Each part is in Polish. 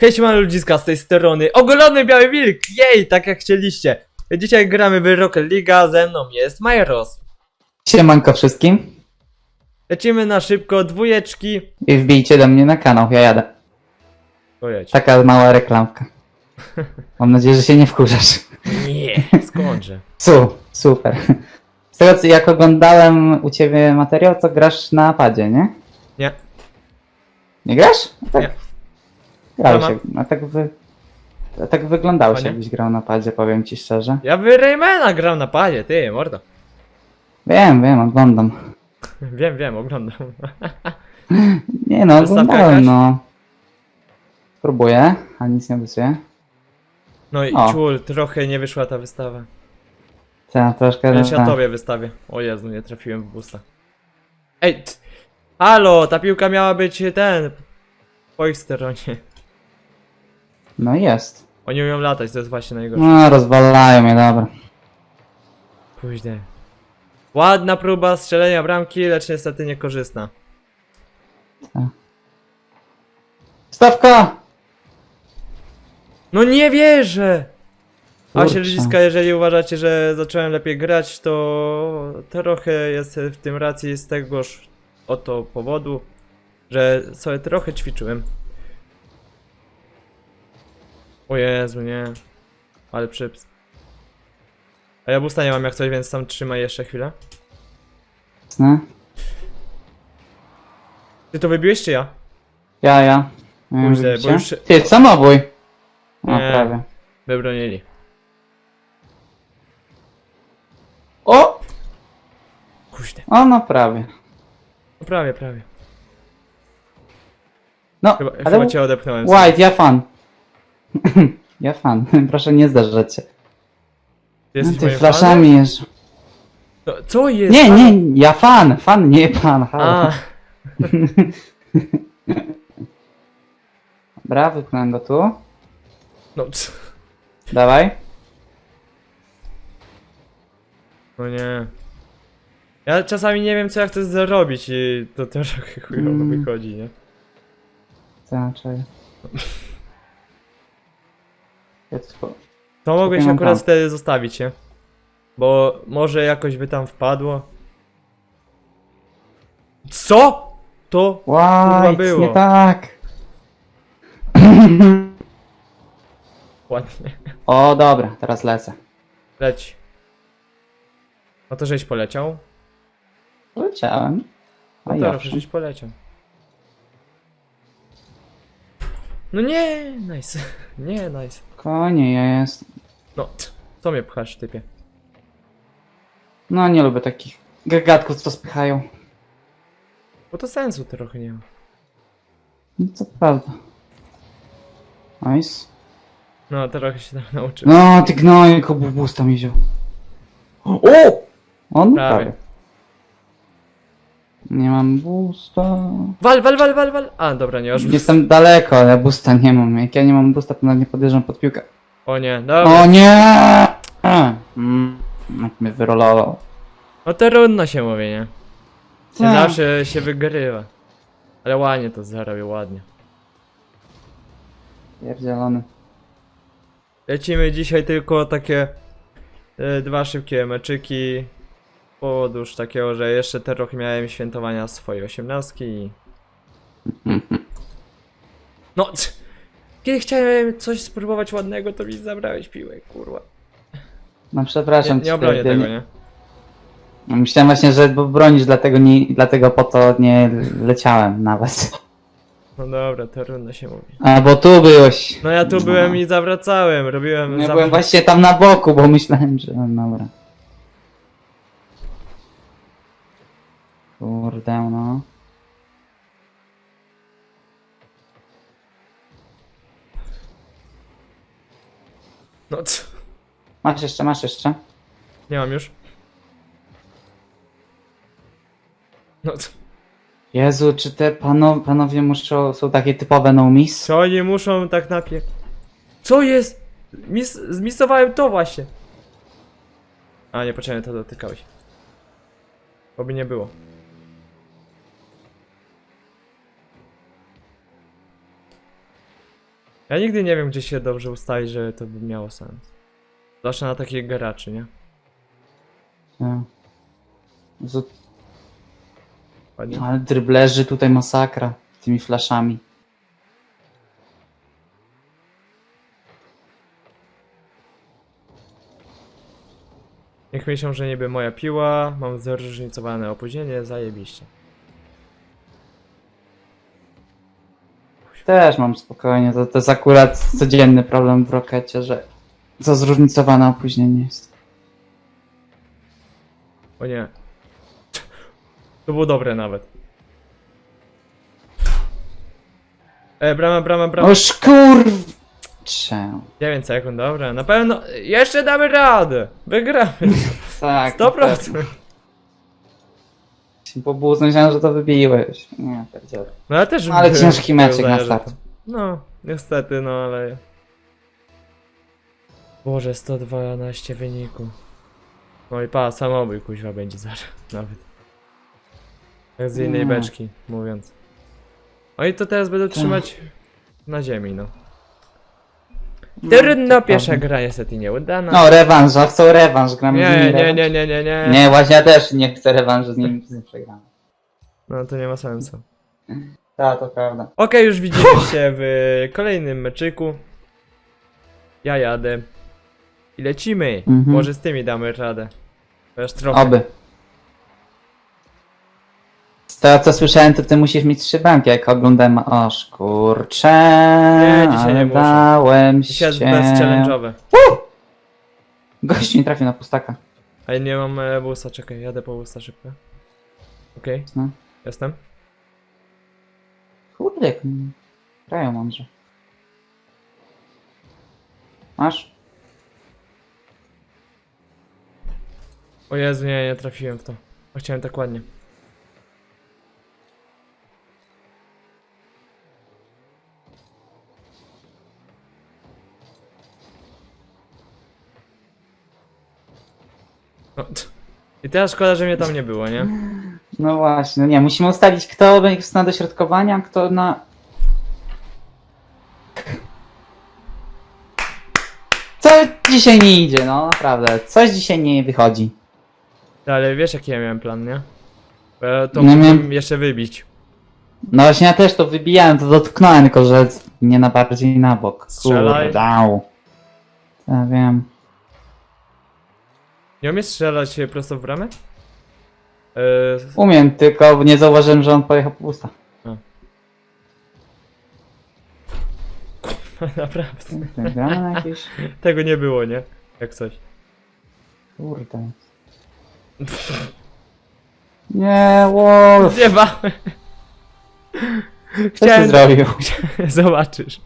Hej, siema ludziska z tej strony, ogolony biały wilk, jej, tak jak chcieliście. Dzisiaj gramy w Rocket League, ze mną jest Majros. Siemanko wszystkim Lecimy na szybko, dwójeczki. i wbijcie do mnie na kanał, ja jadę. Taka mała reklamka. Mam nadzieję, że się nie wkurzasz. Nie, skądże. Su, super. Z tego co jak oglądałem u ciebie materiał, to grasz na padzie, nie? Nie. Nie grasz? No tak. Nie. Grałeś, jak- a tak wy... a tak wyglądałeś, A nie? jakbyś grał na padzie, powiem ci szczerze. Ja w Raymana gram na padzie, ty, mordo. Wiem, wiem, oglądam. Wiem, wiem, oglądam. Nie no, Wystawka oglądałem, jakaś? no. Spróbuję, a nic nie obiecuję. No i O. ciul, trochę nie wyszła ta wystawa. Tak, troszkę... Więc ja tak. tobie wystawię. O Jezu, nie trafiłem w busta. Ej, t- halo, ta piłka miała być ten, po ich stronie. No jest. Oni umieją latać, to jest właśnie najgorsze. No, rozwalają mnie, dobra. Później. Ładna próba strzelenia bramki, lecz niestety niekorzystna. Stawka! No nie wierzę! A się Kurczę. ludziska, jeżeli uważacie, że zacząłem lepiej grać, to trochę jest w tym racji z tegoż oto powodu, że sobie trochę ćwiczyłem. O Jezu, nie. Ale przyps. A ja busta nie mam jak coś, więc tam trzymaj jeszcze chwilę. No. Ty to wybiłeś czy ja? Ja, ja. Nie Kurde, wiem, bo już- Ty, samobój! No, Nie. prawie. Wybronili. O! Kuźne. O, no prawie. No prawie, prawie. No, Chyba, ale... chyba cię odepchnąłem. White, ja fan. ja fan. Proszę nie zdarzać się. No, jesteś ty moim flaszami fanem? No, co jest? Nie, nie, ja fan. Fan, nie pan. Halo. A, Dobra, wypnę go tu. no, c- Dawaj. no nie. Ja czasami nie wiem co ja chcę zrobić i to trochę chujowo Mm. wychodzi, nie? Zaczekaj. Ja to spo... To mogłeś mam akurat tam. wtedy zostawić, nie? Bo może jakoś by tam wpadło. Co? To White, było. nie tak. ładnie. O, dobra, teraz lecę. Leć. No to żeś poleciał? Leciałem. A No ja to żeś poleciał. No nie, nice. Nie, nice. Ja jest. No, co mnie pchasz, typie? No nie lubię takich gagatków, co spychają. Bo to sensu trochę nie ma. No to prawda. Nice. No, trochę się tam nauczyłem. No, ty gnojku, busta mi wziął. O! On Prawie. prawie. Nie mam busta. Wal, wal, wal, wal, wal! A, dobra, nie, aż... Jestem daleko, ale busta nie mam. Jak ja nie mam busta, to nawet nie podjeżdżam pod piłkę. O nie, dobra. O nie! Mm, jak mnie wyrolował. No to trudno się mówi, nie? Nie Tak. zawsze się wygrywa. Ale ładnie to zarobił, ładnie. Pierdzielony. Lecimy dzisiaj tylko takie e, dwa szybkie meczyki. Już takiego, że jeszcze ten rok miałem świętowania swojej osiemnastki i... No, kiedy chciałem coś spróbować ładnego, to mi zabrałeś piłę, kurwa. No Nie, przepraszam nie cię, obronię ty- tego, nie? Myślałem właśnie, że bo bronisz, dlatego, nie, dlatego po to nie leciałem nawet. No dobra, to trudno się mówi. A bo tu byłeś. No ja tu byłem i zawracałem, robiłem... Ja zawr- byłem właśnie tam na boku, bo myślałem, że. no Dobra. Kurde, no. No, c- Masz jeszcze, masz jeszcze. nie mam już. No, c- Jezu, czy te panowie, panowie muszą, są takie typowe no miss? Co oni muszą tak napie... Co jest? Mis... Zmisowałem to właśnie. A, niepotrzebnie to dotykałeś. Oby nie było. Ja nigdy nie wiem, gdzie się dobrze ustawić, żeby to by miało sens. Zwłaszcza na takich garaczy, nie? No. Z- Ładnie. Ale dryblerzy tutaj masakra tymi flaszami. Niech myślą, że niby moja piła, mam zróżnicowane opóźnienie, zajebiście. Też mam spokojnie. To, to jest akurat codzienny problem w rokecie, że za zróżnicowane opóźnienie jest. O nie. To było dobre nawet. E, brama, brama, brama. Oż kurw... Czemu? 9 sekund, dobra. Na pewno. Jeszcze damy radę. Wygramy. Tak. 100%. Bo było myślałem, że to wybiłeś. Nie, pierdziele. No ale też. Ale byłem ciężki meczek na że start. No, niestety, no ale. Boże, 112 wyniku. No i pa, samobój kuźwa będzie zaraz. Nawet. Jak z innej Nie. beczki, mówiąc. No i to teraz będę trzymać na ziemi, no. Trudno, pierwsza gra niestety nieudana. No, rewanż, a chcą rewanż, gramy z nie, nimi nie, rewanż. nie, nie, nie, nie. Nie, właśnie ja też nie chcę rewanżu z nimi, z nim przegramy. No to nie ma sensu. Tak, to prawda. Okej, już widzimy się w kolejnym meczyku. Ja jadę. I lecimy. Mhm. Może z tymi damy radę. Chociaż trochę. Oby. Tego co słyszałem, to ty musisz mieć trzy banki, jak oglądam. Oż kurczę, Nie, dzisiaj nie muszę. dałem Dzisiaj jest się. bez challenge'owe. Gość mi trafił na pustaka. A ja nie mam e, busa, czekaj, jadę po busa szybko. Okej, No. jestem. Kurde, jak mi- grają mądrze. Masz? O Jezu, nie, nie trafiłem w to. A Chciałem tak ładnie. No, t- I teraz szkoda, że mnie tam nie było, nie? No właśnie, no nie, musimy ustalić kto będzie na dośrodkowania, a kto na... Co dzisiaj nie idzie, no naprawdę, coś dzisiaj nie wychodzi. Ale wiesz jaki ja miałem plan, nie? Bo ja to No mógłbym miałem- jeszcze wybić. No właśnie ja też to wybijałem, to dotknąłem, tylko że nie na bardziej na bok. Strzelaj. Kurde, dał. Ja wiem. Nie umiesz strzelać e, prosto w bramę? Eee, Umiem, tylko nie zauważyłem, że on pojechał po usta. naprawdę. Gramy jakieś... Tego nie było, nie? Jak coś. Kurde. Nie, Wolf! Zjebałem. Co ty Chciałem... zrobił? Zobaczysz.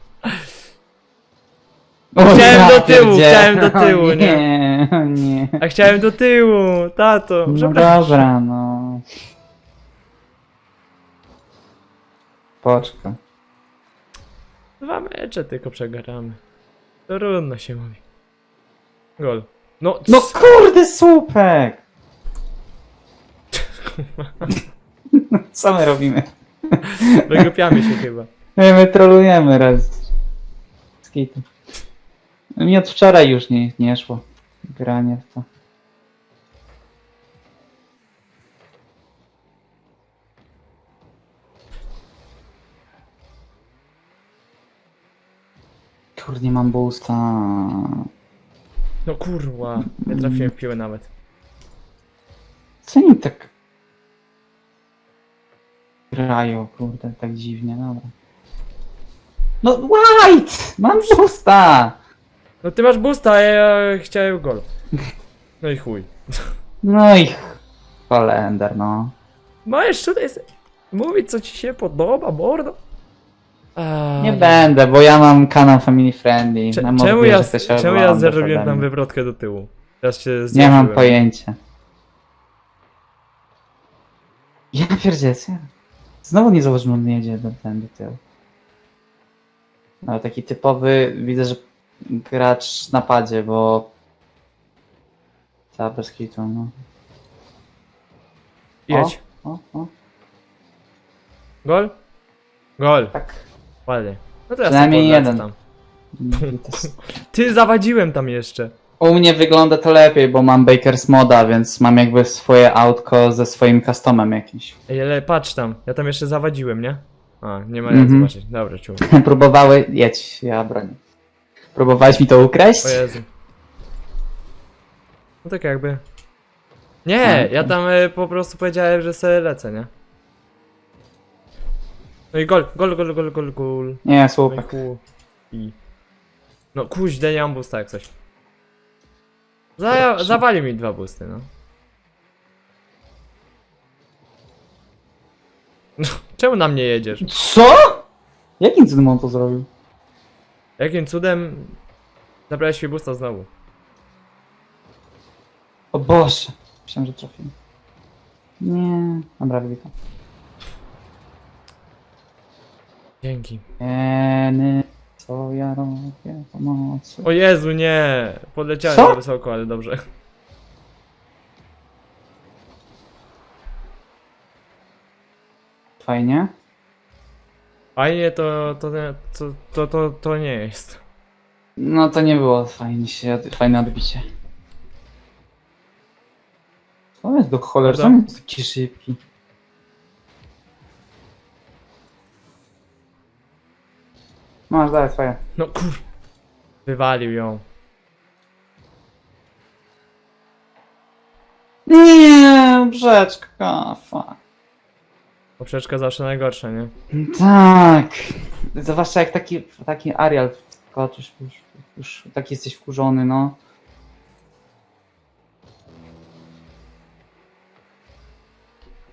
Chciałem do tyłu, chciałem do tyłu, nie? Nie, o nie. A chciałem do tyłu, tato. No Przepraszam. dobra, no. Poczka. Dwa mecze tylko przegramy. Trudno się mówi. Gol. No, No c- kurde, słupek! Co my robimy? wygłupiamy się chyba. My, my trolujemy raz. Skitu. Mi od wczoraj już nie, nie szło. Granie w to. Kurde, nie mam boosta. No kurwa. Nie trafiłem w piłę nawet. Co oni tak grają, kurde, tak dziwnie, dobra. No White! Mam boosta! No ty masz boosta, a ja chciałem gol. No i chuj. No i Holender, no. Możesz tutaj mówić co ci się podoba, mordo? A, Nie będę, bo ja mam kanał Family Friendly. Cze- Nam czemu ja, że się czemu ja ogląda zrobiłem ode tam mnie. wywrotkę do tyłu? Teraz się Nie mam pojęcia. Ja pierdzielę. co ja- Znowu nie zauważyłem, on jedzie do, ten, do tyłu. No taki typowy, widzę, że gracz na padzie, bo... Ta bez kitu, no. Jedź. O, o, Gol? Gol. tak. Ładnie. No teraz Przynajmniej sobie jeden. tam. Ty zawadziłem tam jeszcze. U mnie wygląda to lepiej, bo mam Baker's Moda, więc mam jakby swoje autko ze swoim customem jakimś. Ej, ale patrz tam, ja tam jeszcze zawadziłem, nie? A, nie ma jak Mhm. zobaczyć. Dobra, ciu. Próbowały... Jedź, ja bronię. Próbowałeś mi to ukraść? O Jezu. No tak jakby. Nie, A, ja tam e, po prostu powiedziałem, że sobie lecę, nie? No i gol, gol, gol, gol, gol, gol. Nie, No i ku... I... No kuźle, nie mam busta jak coś. Za, Proszę. zawali mi dwa busty, no. No, Czemu na mnie jedziesz? Co? Jakim cudem on to zrobił? Jakim cudem zabrałeś mi busta znowu? O Boże. Myślałem, że trafiłem. Nie. Dobra, witam. Dzięki. Eny, co ja robię pomocy? O Jezu, nie! Podleciałem Co? za wysoko, ale dobrze. Fajnie. Fajnie to, to, nie- to, to, to, to nie jest. No to nie było fajnie się, fajne odbicie. Co jest do cholery? Co on jest taki szybki? Masz, daj, twoje. No kur... Wywalił ją. Nie, brzeczka, fuck. Poprzeczka zawsze najgorsza, nie? Tak. Zwłaszcza jak taki, taki Arial wskoczysz, już, już tak jesteś wkurzony, no.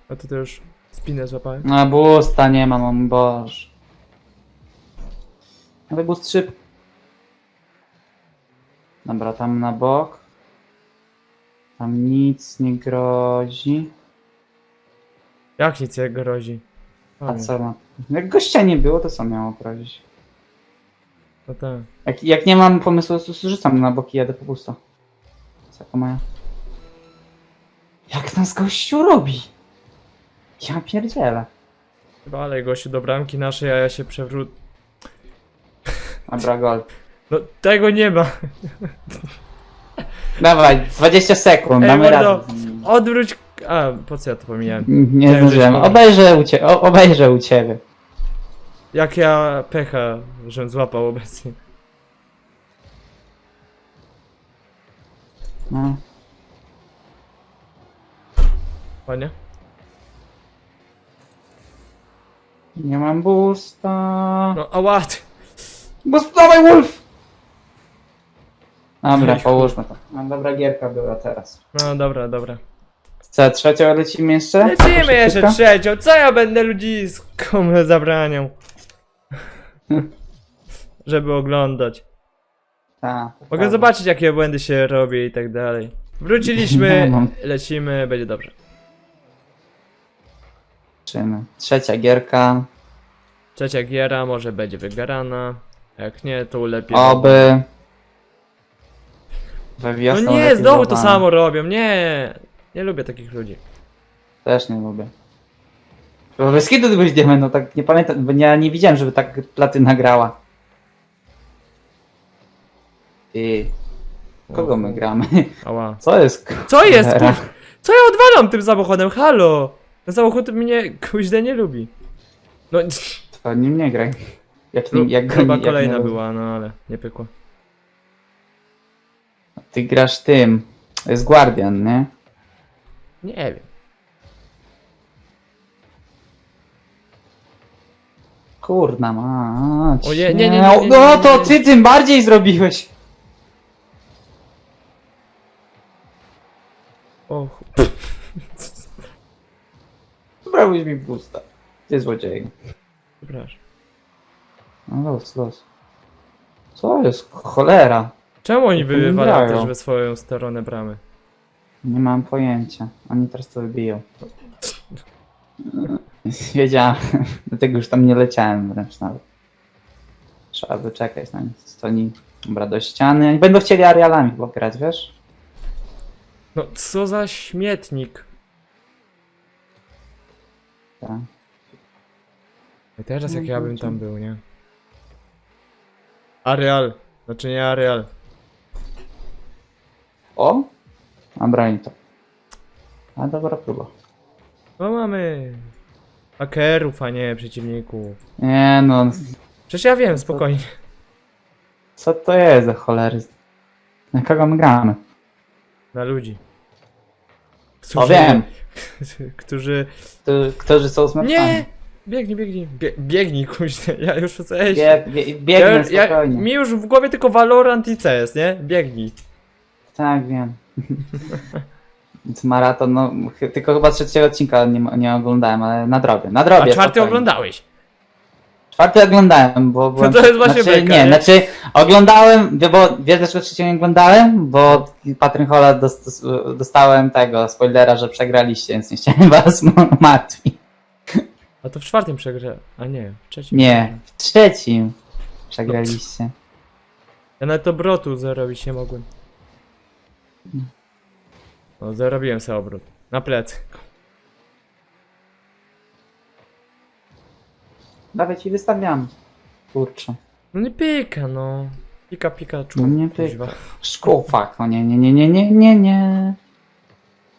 A tu to już spinę złapałem. No busta nie ma, no boże. Ale boost. Dobra, tam na bok. Tam nic nie grozi. Jak nic jak grozi? A co ma? Jak gościa nie było, to co miało grozić? No tak. Jak, jak nie mam pomysłu, to rzucam na bok i jadę po pusto. Co to moja? Jak nas gościu robi? Ja pierdzielę. Ale gościu do bramki naszej, a ja się przewrót... Dobra, gol. No tego nie ma. Dawaj, 20 sekund, Ej, mordo. radę. Odwróć... A, po co ja to pomijałem? Nie Chciałem, zdążyłem. żeś Obejrzę u ciebie. Obejrzę u ciebie. Jak ja pecha, żem złapał obecnie. No. Ładnie? Nie mam boosta. No, a ład! Boost, dawaj Wolf! Dobra, połóżmy to. No, dobra gierka była teraz. No dobra, dobra. Co, trzecią lecimy jeszcze? Lecimy jeszcze trzecią, co ja będę ludziskom zabraniał? Żeby oglądać. Tak. Mogę prawda. zobaczyć jakie błędy się robi i tak dalej. Wróciliśmy, No, no. lecimy, będzie dobrze. Zobaczymy. Trzecia gierka. Trzecia giera może będzie wygrana. Jak nie, to lepiej. Oby. We No nie, lepiej znowu to złapane. samo robią, nie! Nie lubię takich ludzi. Też nie lubię. Bo bez kiedy ty diament, no tak nie pamiętam, bo ja nie widziałem, żeby tak platyna grała. Ty. Kogo my gramy? Ała. Co jest? Co jest? cholera? Kur... Co ja odwalam tym samochodem? Halo! Ten samochód mnie kuźle nie lubi. No, To nim nie graj. Jak, nim, jak go chyba nie- jak kolejna nie- była, no ale nie pykło. Ty grasz tym. To jest Guardian, nie? Nie wiem. Kurna mać. O nie, nie, nie, nie, nie, No to ty tym bardziej zrobiłeś. O, ch- Brałeś mi pusta. Ty złodzieju. przepraszam. No los, los. Co jest? Cholera. Czemu oni grają. też we swoją stronę bramy? Nie mam pojęcia. Oni teraz to wybiją. Wiedziałem. Dlatego już tam nie leciałem wręcz nawet. Trzeba wyczekać na nich. To oni dobra do ściany. Oni będą chcieli arealami chyba grać, wiesz? No co za śmietnik. Tak. I teraz jak No ja bym tam był, nie? Areal. Znaczy nie areal. O! A broni to. A dobra próba. No mamy. Hakerów, a nie przeciwników. Nie no, Przecież ja wiem, spokojnie. co to jest za cholery? Na kogo my gramy? Na ludzi. O wiem, Którzy... którzy są zmęczeni. Nie! Biegnij, biegnij. Bie, biegnij, kuźnie. Ja już chcę Bie, bie, biegnę ja, spokojnie. Mi już w głowie tylko Valorant i CS, nie? Biegnij. Tak, wiem. Więc Maraton, no, tylko chyba trzeciego odcinka nie, nie oglądałem, ale nadrobię, nadrobię. A czwarty spokojnie. oglądałeś. Czwarty oglądałem, bo... byłem- to jest właśnie znaczy, beka, nie, nie? znaczy oglądałem, wie- bo wiesz dlaczego trzeciego nie oglądałem? Bo od Patryk Hola dost, dostałem tego spoilera, że przegraliście, więc nie chciałem was m- martwić. A to w czwartym przegrze. A nie, w trzecim. Nie, w trzecim przegraliście. Ja nawet obrotu zarobić nie mogłem. No, zarobiłem sobie obrót. Na plecy. Dawaj ci wystawiam. Kurczę. No nie pika, no. Pika, pika, No nie pyk. Szkół, fuck, o nie, nie, nie, nie, nie, nie, nie.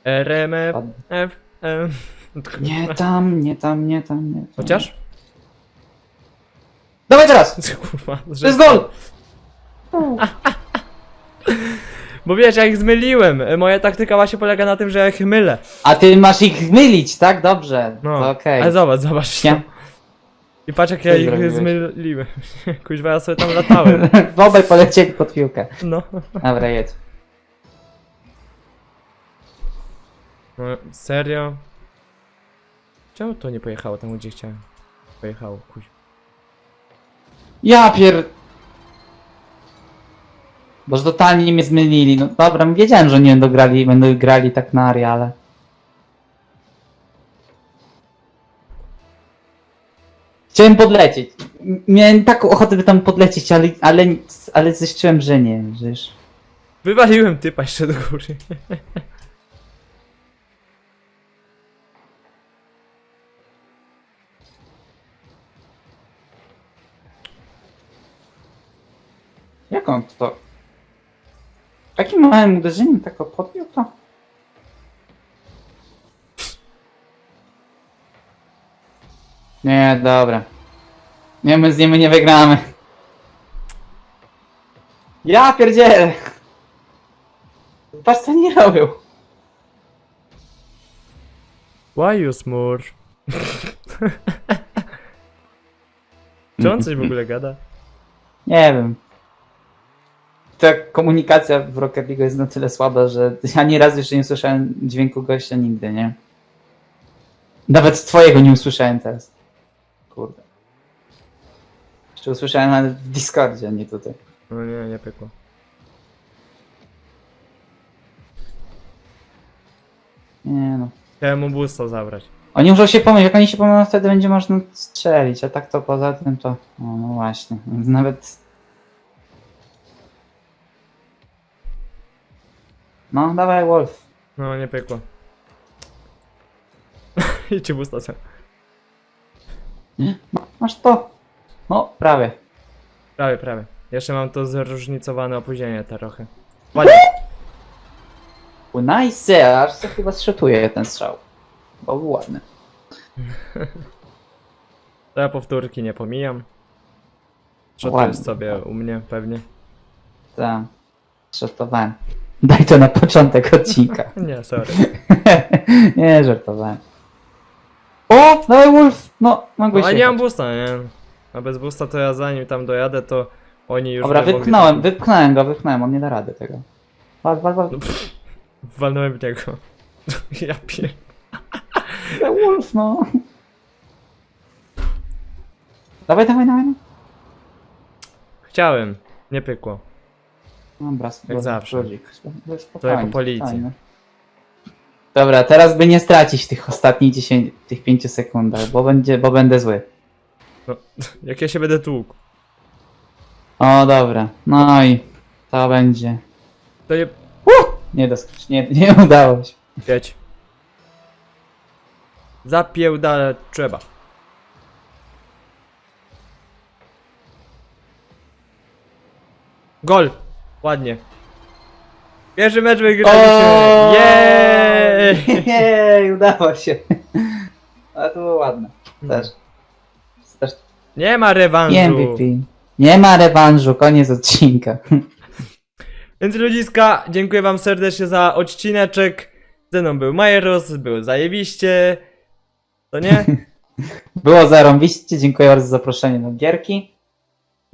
RMF, F, M. Nie tam, nie tam, nie tam, nie tam. Chociaż? Dawaj teraz! Kurwa, To jest gol! Bo wiesz, ja ich zmyliłem. E, Moja taktyka właśnie polega na tym, że ja ich mylę. A ty masz ich mylić, tak? Dobrze. No, To okej. ale zobacz, zobacz. Nie. I patrz jak ja ich zrobiłeś? zmyliłem. Kuźwa, ja sobie tam latałem. Obaj polecieli pod piłkę. No. Dobra, jedź. no. Serio? Czemu to nie pojechało tam, gdzie chciałem? Pojechało, kuźwa. Ja pier... Boż totalnie mnie zmylili. No dobra, wiedziałem, że nie będą grali, będą grali tak na Ariale. Chciałem podlecieć. Miałem taką ochotę, by tam podlecieć, ale, ale, ale coś czułem, że nie, że już... Wywaliłem typa jeszcze do góry. Jak on to... Takim małym uderzeniem tak podbił to? Nie, dobra. Nie, my z nimi nie wygramy. Ja pierdzielę! Patrz co nie robią. Why you smurf? Czy on coś w ogóle gada? Nie wiem. Ta komunikacja w Rocket League jest na tyle słaba, że ja nie raz jeszcze nie słyszałem dźwięku gościa nigdy, nie? Nawet twojego nie usłyszałem teraz. Kurde. Jeszcze usłyszałem nawet w Discordzie, a nie tutaj. No nie, nie pykło. Nie no. Chciałem mu boosta zabrać. Oni muszą się pomylić, jak oni się pomylą, wtedy będzie można strzelić, a tak to poza tym to... O, no właśnie. Więc Nawet... No, dawaj Wolf. No, nie pykło. Idźcie boosta sobie. Masz to. No, prawie. Prawie, prawie. Jeszcze mam to zróżnicowane opóźnienie trochę. Ładnie. U, Nice, aż się chyba zszotuje ten strzał. Bo był ładny. To ja powtórki nie pomijam. Ładnie. Szotujesz sobie u mnie pewnie. Tak. Żartowałem. Daj to na początek odcinka. Nie, sorry. nie, żartowałem. O, Wolf! No, mogłeś No, a nie mam boosta, nie? A bez boosta to ja zanim tam dojadę, to oni już Dobra, by mogli- wypchnąłem, wypchnąłem go, wypchnąłem, on nie da rady tego. Wal, wal, wal. Walnąłem w niego. Ja pier... Dawaj, Wolf, no. Dawaj, dawaj, dawaj. no. Chciałem. Nie pykło. Dobra, spokojnie, zawsze. spo- spokojnie, po policji. spokojnie. Dobra, teraz by nie stracić tych ostatnich 10, tych 5 sekundach, bo będzie, bo będę zły. No, jak ja się będę tłukł. O, dobra. No i to będzie. To nie... Nie doskocz, nie, nie udało się. Jedź. Zapiełdale trzeba. Gol! Ładnie. Pierwszy mecz wygraliśmy! Jej! Jej, udało się. Ale to było ładne. Też. Też Nie ma rewanżu. nie MVP. Nie ma rewanżu, koniec odcinka. Więc ludziska, dziękuję wam serdecznie za odcineczek. Ze mną był Majeros, był zajebiście. To nie? Było zarąbiście, dziękuję bardzo za zaproszenie do gierki.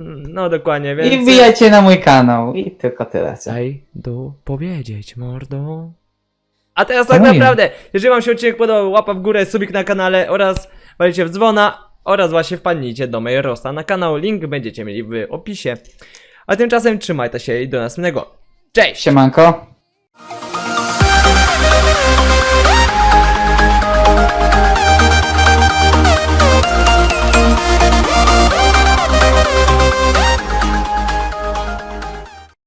No dokładnie, więc... I wbijajcie na mój kanał. I tylko tyle. co. Daj dopowiedzieć, mordo. A teraz tak naprawdę, jeżeli wam się odcinek podobał, łapa w górę, subik na kanale oraz walicie w dzwona oraz właśnie wpadnijcie do Majerosa na kanał, link będziecie mieli w opisie. A tymczasem trzymajcie się i do następnego. Cześć! Siemanko.